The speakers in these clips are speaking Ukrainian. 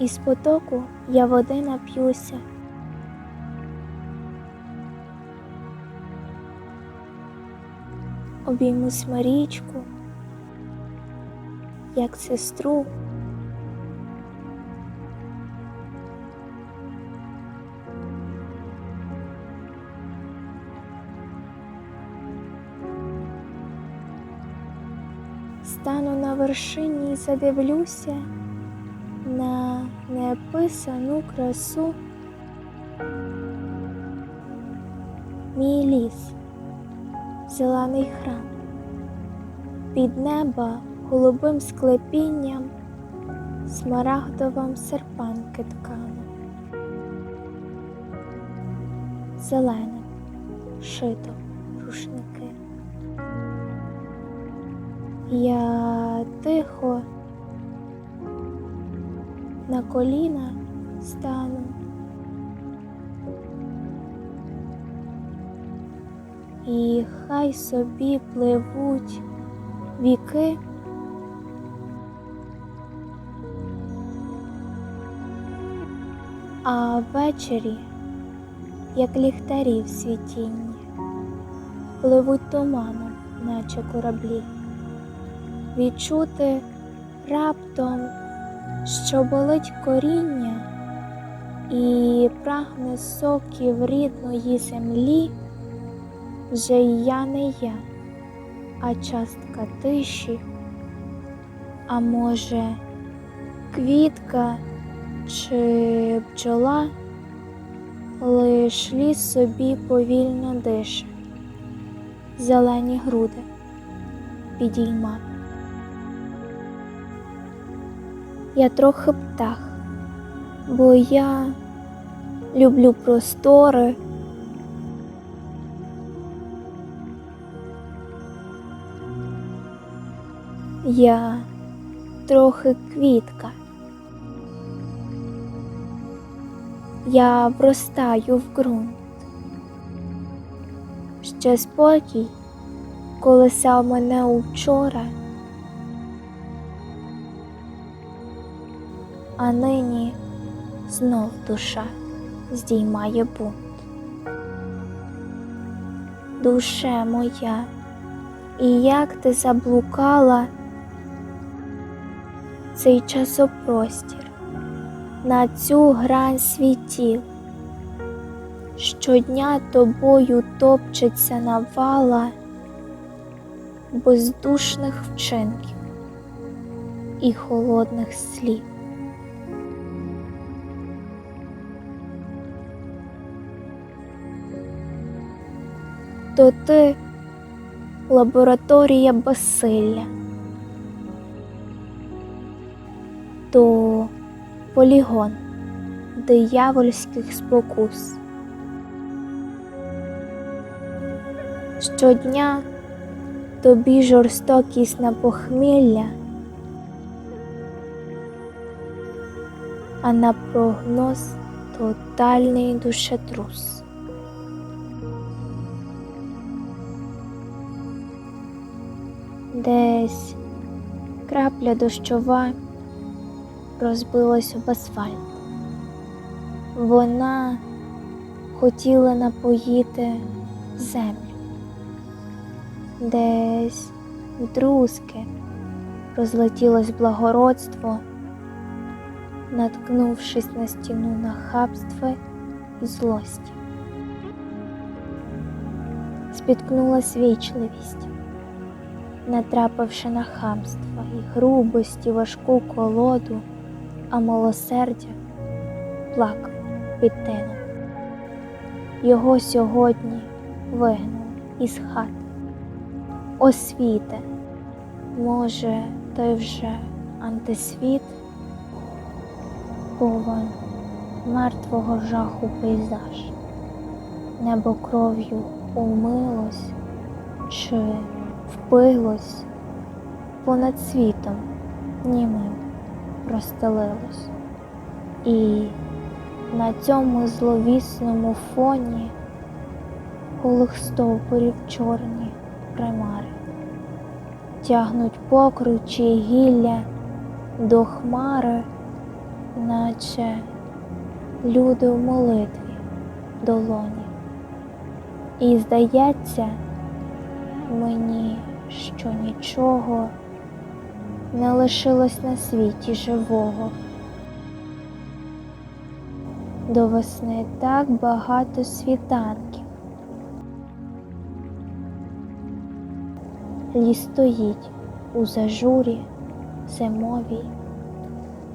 Із потоку я води нап'юся. Обіймусь Марічку, як сестру. Стану на вершині і задивлюся неописану красу. Мій ліс, зелений храм, під неба голубим склепінням смарагдовам серпанки ткану. Зеленим шито рушники. Я тихо на коліна стану. І хай собі пливуть віки. А ввечері, як ліхтарі в світінні, пливуть туманом, наче кораблі, відчути раптом, що болить коріння і прагне соків рідної землі, вже й я не я, а частка тиші, а може, квітка чи бджола, лиш ліс собі повільно дише, зелені груди підійма. Я трохи птах, бо я люблю простори. Я трохи квітка. Я вростаю в ґрунт. Ще спокій колесав мене учора, а нині знов душа здіймає бунт. Душе моя, і як ти заблукала цей часопростір на цю грань світів, щодня тобою топчеться навала бездушних вчинків і холодних слів. То ти лабораторія безсилля, то полігон диявольських спокус. Щодня тобі жорстокість на похмілля, а на прогноз тотальний душетрус. Десь крапля дощова розбилась об асфальт. Вона хотіла напоїти землю. Десь друзки розлетілось благородство, наткнувшись на стіну нахабства і злості. Спіткнулась вічливість, натрапивши на хамство і грубості важку колоду, а милосердя плакав під тином. Його сьогодні вигнали із хати. Освіте, може, той вже антисвіт, повен мертвого жаху пейзаж, небо кров'ю умилось чи впилось понад світом німим розстелилось, і на цьому зловісному фоні голих стовбурів чорні примари тягнуть покручі гілля до хмари наче люди в молитві долоні. І здається мені, що нічого не лишилось на світі живого. До весни так багато світанків. Ліс стоїть у зажурі зимовій,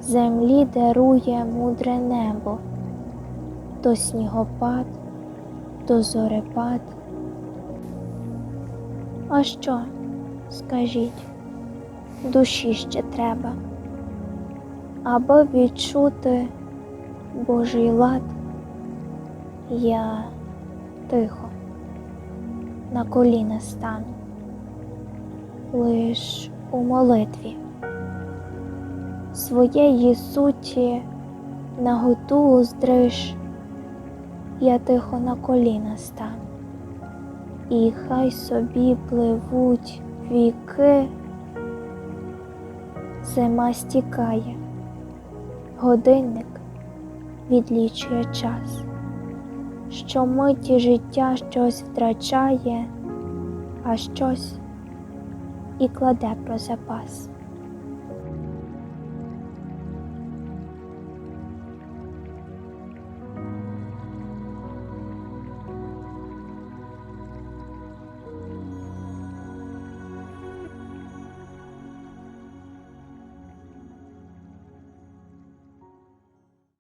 землі дарує мудре небо, то снігопад, то зорепад. А що, скажіть, душі ще треба, аби відчути Божий лад, я тихо на коліна стану, лиш у молитві своєї суті наготу здриж, я тихо на коліна стану, і хай собі пливуть віки, зима стікає, годинник відлічує час, що миті життя щось втрачає, а щось і кладе про запас.